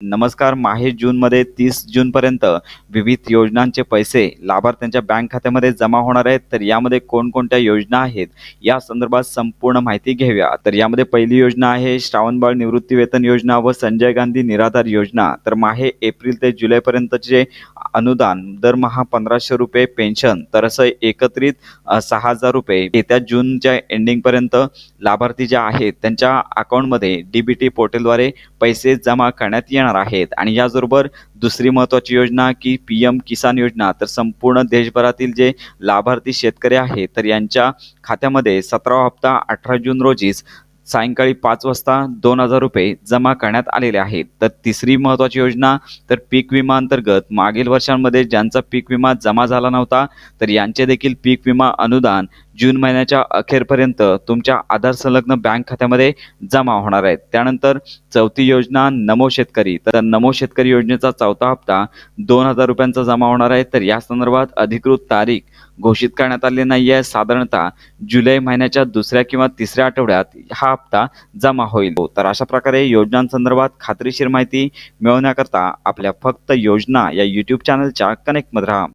नमस्कार माहे जूनमध्ये तीस जूनपर्यंत विविध योजनांचे पैसे लाभार्थ्यांच्या बँक खात्यामध्ये जमा होणार आहेत. तर यामध्ये कोणकोणत्या योजना आहेत? या संदर्भात संपूर्ण माहिती घेऊया तर यामध्ये पहिली योजना आहे श्रावणबाळ निवृत्ती वेतन योजना व संजय गांधी निराधार योजना. तर माहे एप्रिल ते जुलैपर्यंतचे अनुदान दरमहा पंधराशे रुपये पेन्शन. तर असं एकत्रित सहा हजार रुपये येत्या जूनच्या एंडिंगपर्यंत लाभार्थी जे आहेत त्यांच्या अकाउंटमध्ये डी बी टी पोर्टलद्वारे पैसे जमा करण्यात येणार आहेत. आणि याचबरोबर दुसरी महत्वाची योजना की पी एम किसान योजना. तर संपूर्ण देशभरातील जे लाभार्थी शेतकरी आहेत तर यांच्या खात्यामध्ये सतरावा हप्ता अठरा जून रोजीच सायंकाळी पाच वाजता दोन हजार रुपये जमा करण्यात आलेले आहेत. तर तिसरी महत्त्वाची योजना तर पीक विमा अंतर्गत मागील वर्षांमध्ये ज्यांचा पीक विमा जमा झाला नव्हता तर यांचे देखील पीक विमा अनुदान जून महिन्याच्या अखेरपर्यंत तुमच्या आधार संलग्न बँक खात्यामध्ये जमा होणार आहेत. त्यानंतर चौथी योजना नमो शेतकरी. तर नमो शेतकरी योजनेचा चौथा हप्ता दोन हजार रुपयांचा जमा होणार आहे. तर या संदर्भात अधिकृत तारीख घोषित करण्यात आली नाही आहे साधारणतः जुलै महिन्याच्या दुसऱ्या किंवा तिसऱ्या आठवड्यात हा हप्ता जमा होईल. तर अशा प्रकारे योजनांसंदर्भात खात्रीशीर माहिती मिळवण्याकरता आपल्या फक्त योजना या यूट्यूब चॅनलच्या कनेक्टमध्ये राहा.